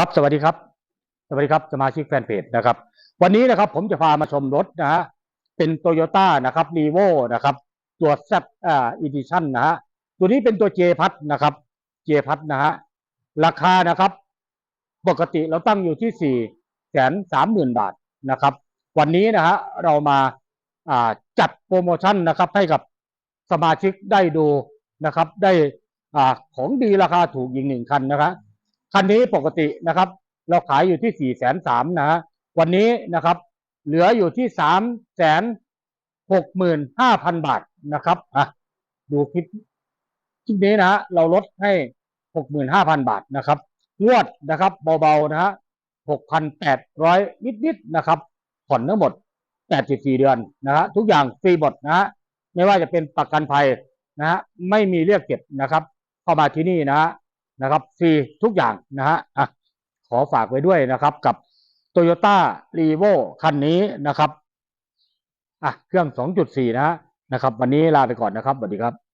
ครับสวัสดีครับ สวัสดีครับสมาชิกแฟนเพจนะครับ วันนี้นะครับผมจะพามาชมรถนะฮะเป็นโตโยต้านะครับรีโวนะครับ ตัวแซอ่าอีดิชั่นนะฮะตัวนี้เป็นตัวเจพัทนะครับเจพัทนะฮะราคานะครับ ปกติเราตั้งอยู่ที่สี่แสนสามหมื่นบาทนะครับ วันนี้นะฮะเรามาอ่าจัดโปรโมชั่นนะครับ ให้กับสมาชิกได้ดูนะครับ ได้อ่าของดีราคาถูกอีกหนึ่งคันนะครับ คันนี้ปกตินะครับ เราขายอยู่ที่สี่แสนสามนะฮะวันนี้นะครับ เหลืออยู่ที่สามแสนหกหมื่นห้าพันบาทนะครับอะดูคลิปคลิปนี้นะฮะเราลดให้หกหมื่นห้าพันบาทนะครับ งวดนะครับเบาๆนะฮะหกพันแปดร้อยนิดๆนะครับ ผ่อนทั้งหมดแปดสิบสี่เดือนนะฮะทุกอย่างฟรีหมดนะฮะไม่ว่าจะเป็นประกันภัยนะฮะไม่มีเรียกเก็บนะครับ เข้ามาที่นี่นะฮะ นะครับฟรีทุกอย่างนะฮะอะขอฝากไว้ด้วยนะครับกับโตโยต้ารีโวคันนี้นะครับอะเครื่อง 2.4นะฮะนะครับ วันนี้ลาไปก่อนนะครับสวัสดีครับ